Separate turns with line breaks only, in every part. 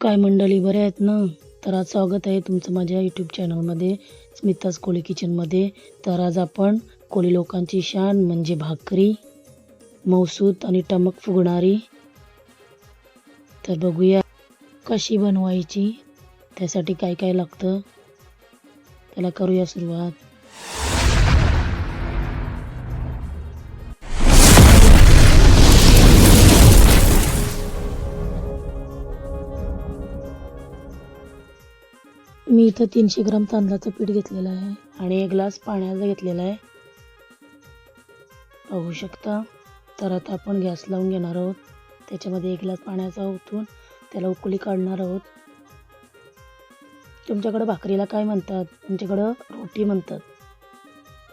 काय मंडळी बरे आहेत ना? तर आज स्वागत आहे तुमचं माझ्या यूट्यूब चॅनलमध्ये स्मिताज कोळी किचनमध्ये तर आज आपण कोळी लोकांची शान म्हणजे भाकरी मौसूत आणि टमक फुगणारी. तर बघूया कशी बनवायची त्यासाठी काय काय लागतं त्याला करूया सुरुवात. मी इथं तीनशे ग्राम तांदळाचं पीठ घेतलेलं आहे आणि एक ग्लास पाण्याचा घेतलेला आहे. पाहू शकता? तर आता आपण गॅस लावून घेणार आहोत. त्याच्यामध्ये एक ग्लास पाण्याचा ओतून त्याला उकळी काढणार आहोत. तुमच्याकडं भाकरीला काय म्हणतात? तुमच्याकडं रोटी म्हणतात.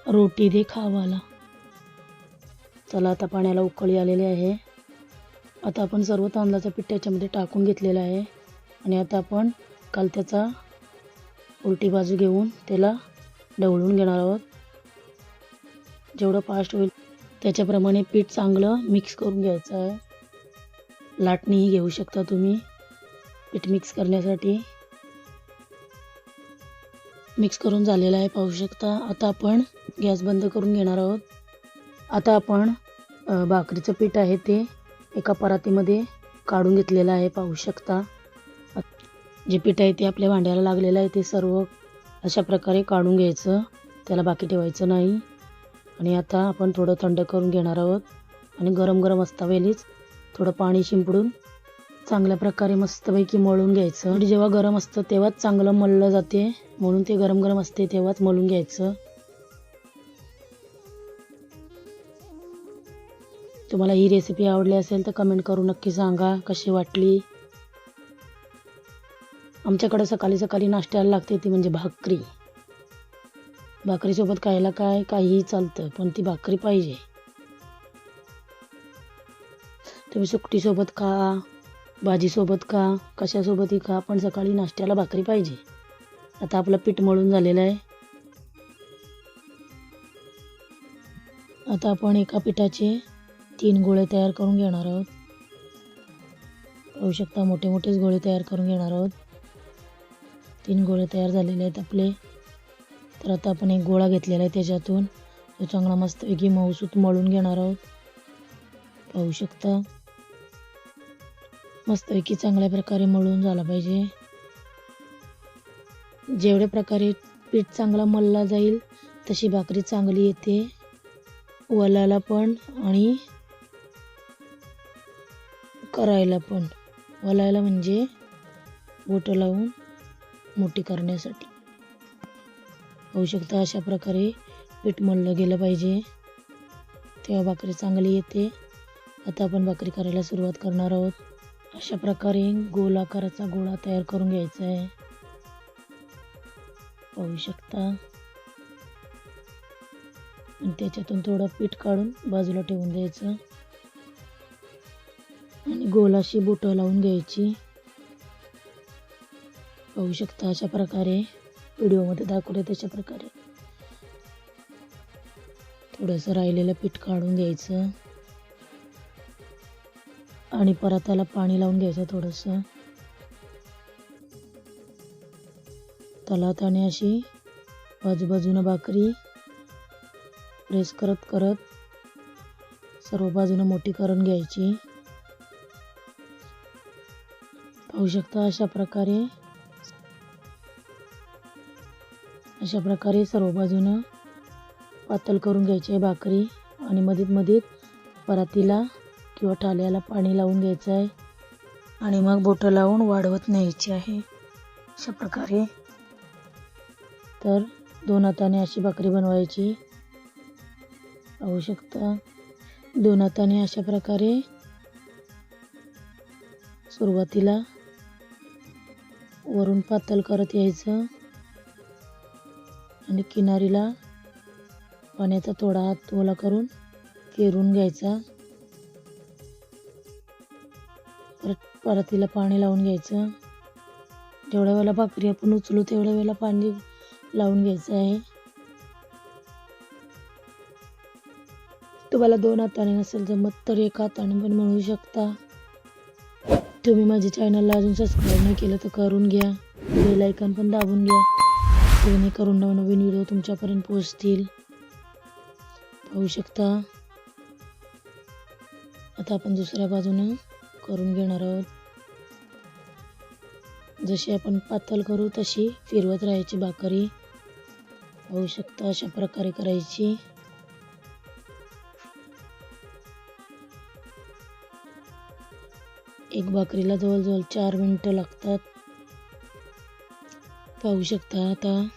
रोटी दे खावाला. चला आता पाण्याला उकळी आलेली आहे. आता आपण सर्व तांदळाचं पीठ त्याच्यामध्ये टाकून घेतलेलं आहे. आणि आता आपण काल त्याचा उलटी बाजू घेऊन त्याला ढवळून घेणार आहोत. जेवढं फास्ट होईल त्याच्याप्रमाणे पीठ चांगलं मिक्स करून घ्यायचं आहे. लाटणीही घेऊ शकता तुम्ही पीठ मिक्स करण्यासाठी. मिक्स करून झालेलं आहे पाहू शकता. आता आपण गॅस बंद करून घेणार आहोत. आता आपण भाकरीचं पीठ आहे ते एका परातीमध्ये काढून घेतलेलं आहे पाहू शकता. जे पीठ आहे ते आपल्या भांड्याला लागलेलं आहे ते सर्व अशा प्रकारे काढून घ्यायचं. त्याला बाकी ठेवायचं नाही. आणि आता आपण थोडं थंड करून घेणार आहोत. आणि गरम गरम असता वेलीच थोडं पाणी शिंपडून चांगल्या प्रकारे मस्तपैकी मळून घ्यायचं. जेव्हा गरम असतं तेव्हाच चांगलं मळलं जाते. म्हणून ते गरम गरम असते तेव्हाच मळून घ्यायचं. तुम्हाला ही रेसिपी आवडली असेल तर कमेंट करून नक्की सांगा. कशी वाटली? आमच्याकडं सकाळी सकाळी नाश्त्याला लागते ती म्हणजे भाकरी. भाकरीसोबत खायला काय काहीही चालतं पण ती भाकरी पाहिजे. तुम्ही सुकटीसोबत खा भाजीसोबत खा कशासोबतही खा पण सकाळी नाश्त्याला भाकरी पाहिजे. आता आपलं पीठ मळून झालेलं आहे. आता आपण एका पिठाचे तीन गोळे तयार करून घेणार आहोत. पाहू शकता मोठे मोठेच गोळे तयार करून घेणार आहोत. तीन गोळे तयार झालेले आहेत आपले. तर आता आपण एक गोळा घेतलेला आहे त्याच्यातून. तो चांगला मस्तपैकी मऊसूत मळून घेणार आहोत. पाहू शकता. मस्तपैकी चांगल्या प्रकारे मळून झाला पाहिजे. जेवढ्या प्रकारे पीठ चांगला मळला जाईल तशी भाकरी चांगली येते. वलाला पण आणि करायला पण. वलायला म्हणजे बोटं लावून मोठी करण्यासाठी. होऊ शकतं अशा प्रकारे पीठ मळलं गेलं पाहिजे. तेव्हा भाकरी चांगली येते. आता आपण भाकरी करायला सुरुवात करणार आहोत. अशा प्रकारे गोल आकाराचा गोळा तयार करून घ्यायचा आहे. पाहू शकता. आणि त्याच्यातून थोडं पीठ काढून बाजूला ठेवून द्यायचं. आणि गोलाशी बोटं लावून घ्यायची. पाहू शकता अशा प्रकारे. व्हिडिओमध्ये दाखवले तशा प्रकारे. थोडंसं राहिलेलं पीठ काढून घ्यायचं. आणि परत त्याला पाणी लावून घ्यायचं थोडंसं. तलाताने अशी बाजूबाजूनं भाकरी प्रेस करत करत सर्व बाजूनं मोठी करून घ्यायची. पाहू शकता अशा प्रकारे. अशा प्रकारे सर्व बाजूनं पातळ करून घ्यायची आहे भाकरी आणि मधीत मधीत परातीला किंवा ठाल्याला पाणी लावून घ्यायचं आहे आणि मग बोटं लावून वाढवत न्यायची आहे. अशा प्रकारे. तर दोन हाताने अशी भाकरी बनवायची. पाहू शकता दोन हाताने अशा प्रकारे सुरुवातीला वरून पातळ करत यायचं. आणि किनारीला पाण्याचा थोडा हात ओला करून पेरून घ्यायचा. परत परतीला पाणी लावून घ्यायचं. जेवढ्या वेळेला भाकरी आपण उचलू तेवढ्या वेळेला पाणी लावून घ्यायचं आहे. तुम्हाला दोन हाताने नसेल जमत तर एका हाताने पण म्हणू शकता. तुम्ही माझ्या चॅनलला अजून सबस्क्राईब नाही केलं तर करून घ्या. बेल आयकॉन पण दाबून घ्या. जेणेकरून नवनवीन व्हिडिओ तुमच्यापर्यंत पोहोचतील. पाहू शकता. आता आपण दुसऱ्या बाजूनं करून घेणार आहोत. जशी आपण पातळ करू तशी फिरवत राहायची भाकरी. पाहू शकता अशा प्रकारे करायची. एक भाकरीला जवळजवळ चार मिनटं लागतात. पाहू शकता आता.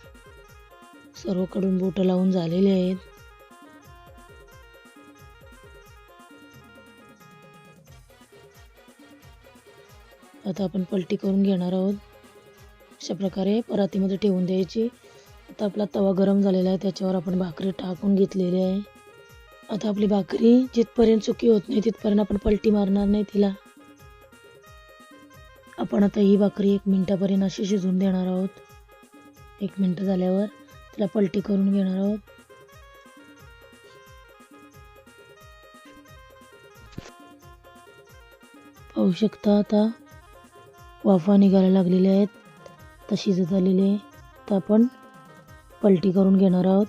सर्वकडून बोटं लावून झालेले आहेत. आता आपण पलटी करून घेणार आहोत. अशा प्रकारे परातीमध्ये ठेवून द्यायची. आता आपला तवा गरम झालेला आहे त्याच्यावर आपण भाकरी टाकून घेतलेली आहे. आता आपली भाकरी जिथपर्यंत चुकी होत नाही तिथपर्यंत आपण पलटी मारणार नाही तिला. आपण आता ही भाकरी एक मिनटापर्यंत अशी शिजवून देणार आहोत. एक मिनटं झाल्यावर त्याला पलटी करून घेणार आहोत. पाहू शकता आता वाफा निघायला लागलेल्या आहेत. आता शिजत आलेली आहे. तर आपण पलटी करून घेणार आहोत.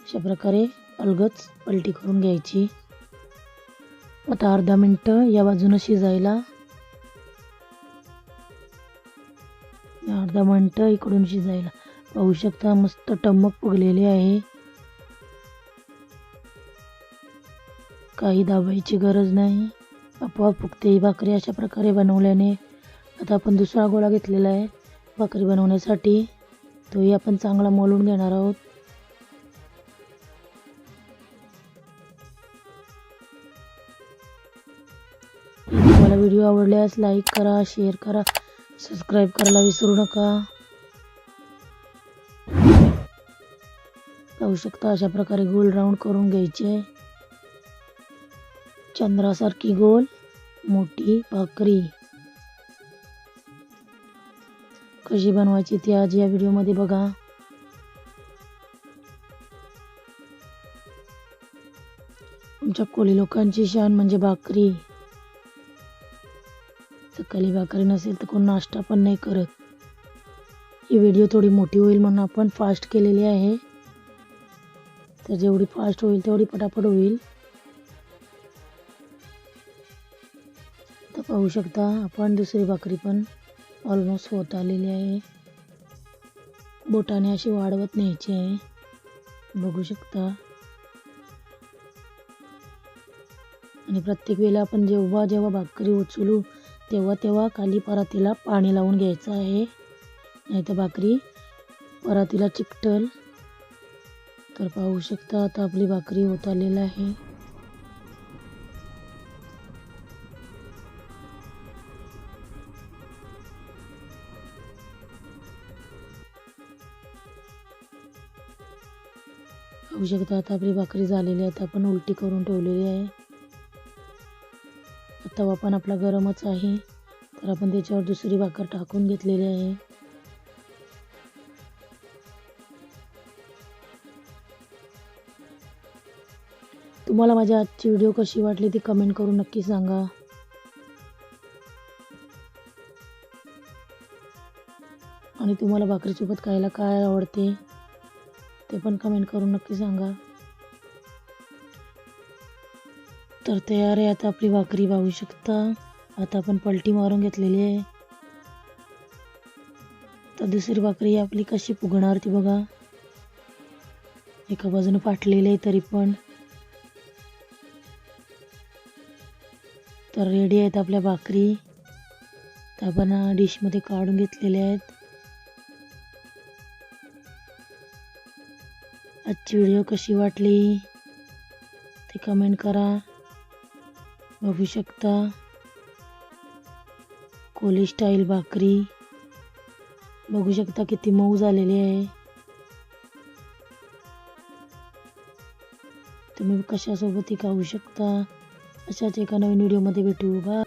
अशा प्रकारे अलगच पलटी करून घ्यायची. आता अर्धा मिनटं या बाजूनं शिजायला अर्धा मिनटं इकडून शिजायला. पाहू शकता मस्त टमक फुगलेली आहे. काही दाबायची गरज नाही. आपोआप फुगते. ही भाकरी अशा प्रकारे बनवल्याने आता आपण दुसरा गोळा घेतलेला आहे. भाकरी बनवण्यासाठी. तोही आपण चांगला मोलून घेणार आहोत. तुम्हाला व्हिडिओ आवडल्यास लाईक करा शेअर करा. सबस्क्राईब करायला विसरू नका. पाहू शकता अशा प्रकारे गोल राऊंड करून घ्यायचे. चंद्रासारखी गोल मोठी भाकरी. कशी बनवायची ती आज या व्हिडिओमध्ये बघा. तुमच्या कोळी लोकांची शान म्हणजे भाकरी. सकाळी भाकरी नसेल तर कोण नाश्ता पण नाही करत. ही व्हिडिओ थोडी मोठी होईल म्हणून आपण फास्ट केलेली आहे. तर जेवढी फास्ट होईल तेवढी पटापट होईल. तर पाहू शकता आपण दुसरी भाकरी पण ऑलमोस्ट होत आलेली आहे. बोटाने अशी वाढवत न्यायची आहे. बघू शकता. आणि प्रत्येक वेळेला आपण जेव्हा जेव्हा भाकरी उचलू तेव्हा तेव्हा खाली परातीला पाणी लावून घ्यायचं आहे. नाही तर भाकरी परातीला चिकटल. तर पाहू शकता आता आपली भाकरी होत आलेली आहे. पाहू शकता आता आपली भाकरी झालेली आहे. आता आपण उलटी करून ठेवलेली आहे. तवा पण आपला गरमच आहे. तर आपण त्याच्यावर दुसरी भाकर टाकून घेतलेली आहे. तुम्हाला माझी आजची व्हिडिओ कशी वाटली ती कमेंट करून नक्की सांगा. आणि तुम्हाला भाकरीसोबत खायला काय आवडते ते पण कमेंट करून नक्की सांगा. तर तयार आहे आता आपली भाकरी पाहू शकता. आता आपण पलटी मारून घेतलेली आहे. तर दुसरी भाकरी आपली कशी फुगणार ती बघा. एका बाजूने फाटलेली आहे तरी पण. तर रेडी आहेत आपल्या भाकरी तर आपण डिशमध्ये काढून घेतलेल्या आहेत. आजची व्हिडिओ कशी वाटली ते कमेंट करा. बघू शकता कोली स्टाईल भाकरी. बघू शकता किती मऊ झालेली आहे. तुम्ही कशासोबतही खाऊ शकता? अशाच एका नवीन व्हिडिओमध्ये भेटू. बा